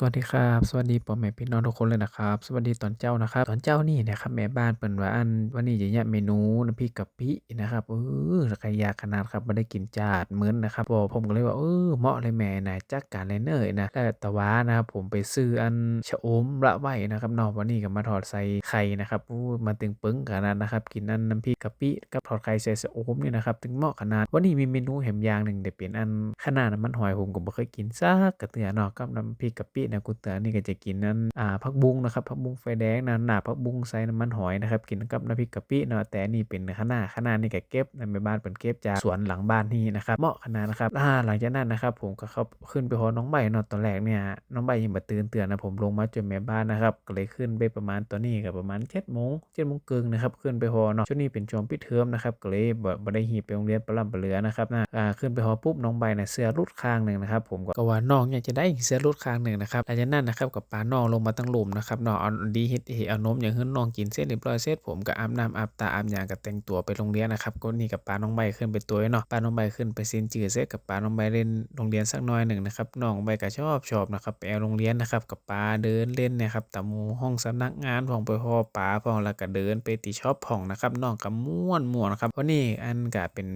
สวัสดีครับสวัสดีพ่อแม่พี่น้องทุกคนเลยนะครับ สวัสดีตอนเช้านะครับ ตอนเช้านี่นะครับแม่บ้านเปิ่นว่าอันวันนี้จะเฮ็ดเมนูน้ำพริกกะปินะครับเออก็อยาขนาดครับบ่ได้กินจาดมื้อนนะครับว่าผมก็เลยว่าเออเหมาะเลยแหมน่าจัดการเลยเน้อนะแต่ต่ว่านะครับผมไปซื้ออันชะอมละไว้นะครับนาะวันนี้ก็มาทอดใส่ไข่นะครับโอ้มันตึงปึงขนาดนะครับ กินอันน้ำพริกกะปิกับทอดไข่ใส่ชะอมเนี่ยนะครับถึงเหมาะขนาดวันนี้มีเมนูแหมยางหนึ่งที่เป็นอันคะน้าน้ำมันหอยผมก็บ่เคยกินจักกระเทื่อนาะกับน้ำพริกกะปินี่ยกูเตือนี่ก็จะกินอันอ่าผักบุ้งนะครับผักบุ้งไฟแดงนะหนาผักบุ้งใส่น้ำมันหอยนะครับกินกับน้ำพริกกะปิเนาะแต่นนี้เป็นคะน้าคะน้านี่ก็เก็บแม่บ้านเพิ่นเก็บจากสวนหลังบ้านนี่นะครับเหมาะขนาดนะครับอาหลังจากนั้นนะครับผมก็เข้าขึ้นไปฮอน้องใบเนาะตอนแรกเนี่ยน้องใบยังบ่ตื่นเตือนนะผมลงมาจนแม่บ้านนะครับก็เลยขึ้นไปประมาณตอนนี้ก็ประมาณ7โมง7โมงครึ่งนะครับขึ้นไปฮอเนาะช่วงนี้เป็นช่วงปิดเทอมนะครับก็เลยบ่บ่ได้ฮีบไปโรงเรียนปะลำปะเหลือนะครับนะอ่าขึ้นไปฮอปุ๊บน้องใบน่ะเสื้อหลุดข้างหนึ่งนะครับผมก็ว่าน้องอยากจะได้เสื้อหลุดข้างหนึ่งนะครับหลังจากนั้นนะครับก็พาน้องลงมาตั้งหลุมนะครับนาะเอาดีเฮ็ดให้เอานมหยังให้นน้องกินเสร็จเรียบร้อยเสร็จผมก็อาบน้ำอาบตาอาบหยังก็แต่งตัวไปโรงเรียนนะครับก็นี่ก็พาน้องใบขึ้นไปตัวเนาะพาน้องใบขึ้นไปซ็นชื่อเสร็จก็พาน้องใบเล่นโรงเรียนสักหน่อยหนึ่งนะครับน้องใบก็ชอบชอบนะครับไปเอาโรงเรียนนะครับก็พาเดินเล่นเนี่ยครับตามหมู่ห้องสำนักงานพ้องไปพ้อป๋าพ้องแล้วก็เดินไปที่ช็อปพ้องนะครับน้องก็ม่วนม่วนครับวันนี้อันก็เป็น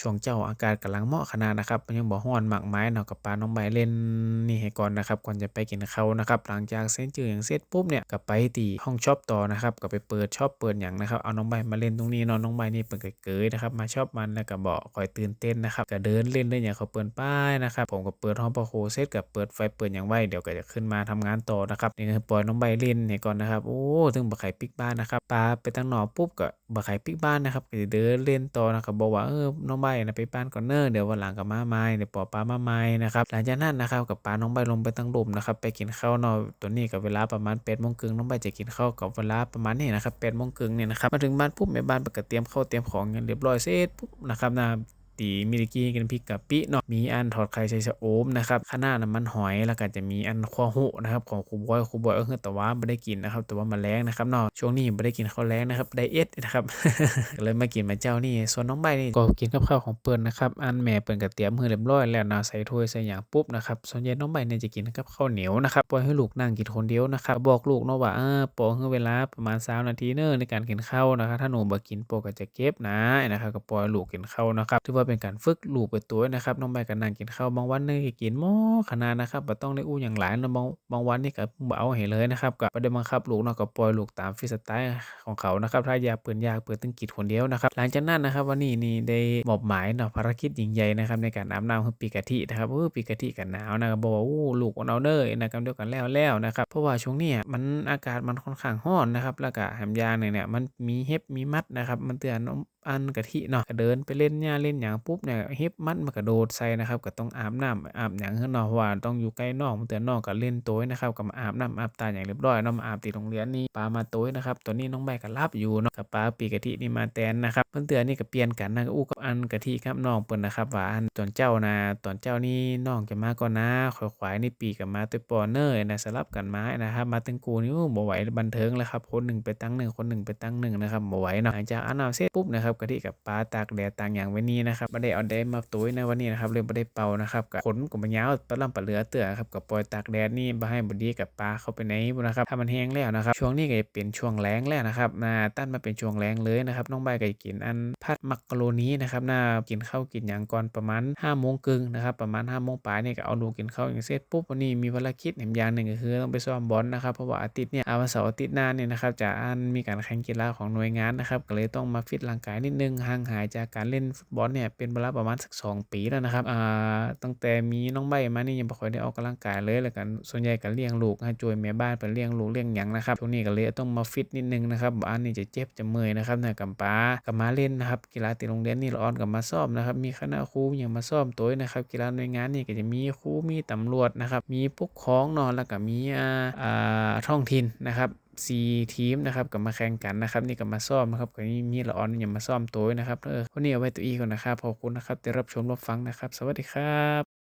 ช่วงเช้าอากาศกำลังเหมาะขนาดนะครับยังบ่ร้อนมากมายเนาะก็พาน้องใบเล่นนี่ให้ก่อนนะครับก่อนจะไปกินข้าวนะครับหลังจากเซ็นชื่อหยังเสร็จปุ๊บเนี่ยก็ไปที่ห้องช็อปต่อนะครับก็ไปเปิดช็อปเปิดหยังนะครับเอาน้องใบมาเล่นตรงนี้นาะน้องใบนี่เพิ่นก็เกยนะครับมาชอปมันแล้วก็บ่ค่อยตื่นเต้นนะครับก็เดินเล่นเล่นหยังเขาเปิ้นไปนะครับผมก็เปิดห้องพ่อคเสร็จก็เปิดไฟเปิดหยังไว้เดี๋ยวก็จะขึ้นมาทำงานต่อนะครับนี่ก็ปล่อยน้องใบเล่นให้ก่อนนะครับโอ้ถึงบักไข่ปิกบ้านนะครับปลาไปทางหนอกปุ๊บก็บักไข่ปิกบ้านนะครับก็สิเดินเล่นต่อนะครับบอกว่าเออน้องใบนะไปบ้านก่อนเน้อเดี๋ยววันหลังก็มาใหม่เดี๋ยวปอปามาใหม่นะครับหลังจากนั้นนะครับก็พาน้องใบลงไปตั้งหลุมนะครับไปกินข้าวนอนตัวนี้กับเวลาประมาณ8โมงครึ่งน้องใบจะกินข้าวกับเวลาประมาณนี้นะครับแปดโมงครึ่งเนี่ยนะครับมาถึงบ้านปุ๊บแม่บ้านเพิ่นก็เตรียมข้าวเตรียมของเงินเรียบร้อยเสร็จปุ๊บนะครับนะ ตีมินิกี้กินพริกกะปิเนาะมีอันทอดไข่ใส่ชะอมนะครับคะน้าน้ำมันหอยแล้วก็จะมีอันคั่วฮู้นะครับของครูบอยครูบอยก็คือแต่ว่าบ่ได้กินนะครับ แต่ว่ามื้อแลงนะครับเนาะช่วงนี้บ่ได้กินข้าวแลงนะครับไดเอตนะครับเลยมากินมื้อเช้านี้ส่วนน้องใบนี่ก็กินกับข้าวของเพิ่นนะครับอันแม่เพิ่นก็เตรียมให้เรียบร้อยแล้วเนาะใส่ถ้วยใส่หยังปุ๊บนะครับส่วนใหญ่น้องใบเนี่ยจะกินกับข้าวเหนียวนะครับปล่อยให้ลูกนั่งกินคนเดียวนะครับบอกลูกเนาะว่าเออปอให้เวลาประมาณ20นาทีเนอในการกินข้าวนะครับถ้าหนูบ่กินปอก็จะเก็บนะนะครับก็ปล่อยลูกกินข้าวนะครับถือว่าเป็นการฝึกลูกไปตัวนะครับน้องใบก็นั่งกินข้าวบางวันนี่กินหม้อขนาดนะครับบ่ต้องได้อู้หยังหลายนะบางบางวันนี่ก็บ่เอาให้เลยนะครับก็บ่ได้บังคับลูกเนาะก็ปล่อยลูกตามฟรีสไตล์ของเขานะครับถ้าอยากเพิ่นอยากเพิ่นต้งกินคนเดียวนะครับหลังจากนั้นนะครับวันนี้นี่ได้มอบหมายเนาะภารกิจยิ่งใหญ่นะครับในการอาบน้ำให้ปีกะทินะครับเออปีกะทิก็หนาวนะครับบ่ว่าโอ้ลูกอดเอาเด้อนะครับเดียวก็แล้วๆนะครับเพราะว่าช่วงนี้มันอากาศมันค่อนข้างร้อนนะครับแล้วก็แถมยางหนึ่งเนี่ยมันมีเห็บมีมัดนะครับมันเตือนอันกะทิเนาะก็เดินไปเล่นหญ้าเล่นหยังปุ๊บเนี่ยเห็บมัดมันก็โดดใส่นะครับก็ต้องอาบน้ำอาบหยังคือเนาะเพราะว่าต้องอยู่ใกล้น้องมันเตือนน้องก็เล่นโต้ยนะครับก็มาอาบน้ำอาบตาหยังเรียบร้อยเนาะมาอาบที่โรงเรียนนี่ปามาโต้ยนะครับตอนนี้น้องใบก็หลับอยู่เนาะก็ปาปีกะทินี่มาแทนนะครับเพิ่นเตือนนี่ก็เปลี่ยนกันนะอู้กับอันกะทิกับน้องเพิ่นนะครับว่าอันตอนเจ้านะตอนเจ้านี่น้องจะมาก่อนนะข้อยขวายนี่ปีก็มาแต่ปอเน้อนะสลับกันมานะครับมาถึงกูนี่บ่ไหวบันเทิงแล้วครับคนหนึ่งไปตั้งหนึ่งคนหนึ่งไปตั้งหนึ่งนะครับบ่ไหวเนาะหลังจากอาบน้ำเสร็จปุ๊บนะครับกะทิก็ปลาตากแดดต่ากหยังไว้นี่นะครับบ่ได้เอาแดดมาโตยในวันนี้นะครับเลยบ่ได้เป่านะครับก็ขนก็บ่ยาวปะล่ำปะเหลือเตือครับก็ปล่อยตากแดดนี่บ่ให้บ่ดีกับปลาเข้าไปในพู้นะครับถ้ามันแห้งแล้วนะครับ ช่วงนี้ก็จะเป็นช่วงแล้งแล้วนะครับนาตั้นมาเป็นช่วงแล้งเลยนะครับน้องใบก็จะกินอันผัดมักกะโรนีนะครับนากินข้าวกินหยังก่อนประมาณ5้าโมงครึ่งนะครับประมาณ5้าโมงปลายนี่ก็เอาลูกกินข้าวหยังเสร็จปุ๊บวันนี้มีภารกิจแหมอย่างหนึ่งก็คือต้องไปซ้อมบอลนะครับเพราะว่าอาทิตย์เนี่ยอาวันเสาร์อาทิตย์หน้าเนี่ยนะครับจะอันมีการแข่งกีฬาของหน่วยงานนะครับก็เลยต้องมาฟิตร่างกายนิดหนึ่งห่างหายจากการเล่นฟุตบอลเนี่ยเป็นเวลาประมาณสัก 2 ปีแล้วนะครับอ่าตั้งแต่มีน้องใบมานี่ยังบ่ค่อยได้ออกกำลังกายเลยแล้วก็ส่วนใหญ่ก็เลี้ยงลูกให้ช่วยแม่บ้านเพิ่นเลี้ยงลูกเลี้ยงหยังนะครับช่วงนี้ก็เลยต้องมาฟิตนิดหนึ่งนะครับบ่อันนี้จะเจ็บจะเมื่อยนะครับนะกำปาก็มาเล่นนะครับกีฬาที่โรงเรียนนี่ละอ่อนก็มาซ้อมนะครับมีคณะครูหยังมาซ้อมโตยนะครับกีฬาหน่วยงานนี่ก็จะมีครูมีตำรวจนะครับมีปกครองนาะแล้วก็มีอ่าอ่าท้องถิ่นนะครับ 4 ทีมนะครับกับมาแข่งกันนะครับนี่กับมาซ่อมนะครับคนนี้มีละออนอยังมาซ่อมตัวนะครับเออคนนี้เอาไว้ตัวอีก่อนนะครับขอบคุณนะครับที่รับชมรับฟังนะครับ สวัสดีครับ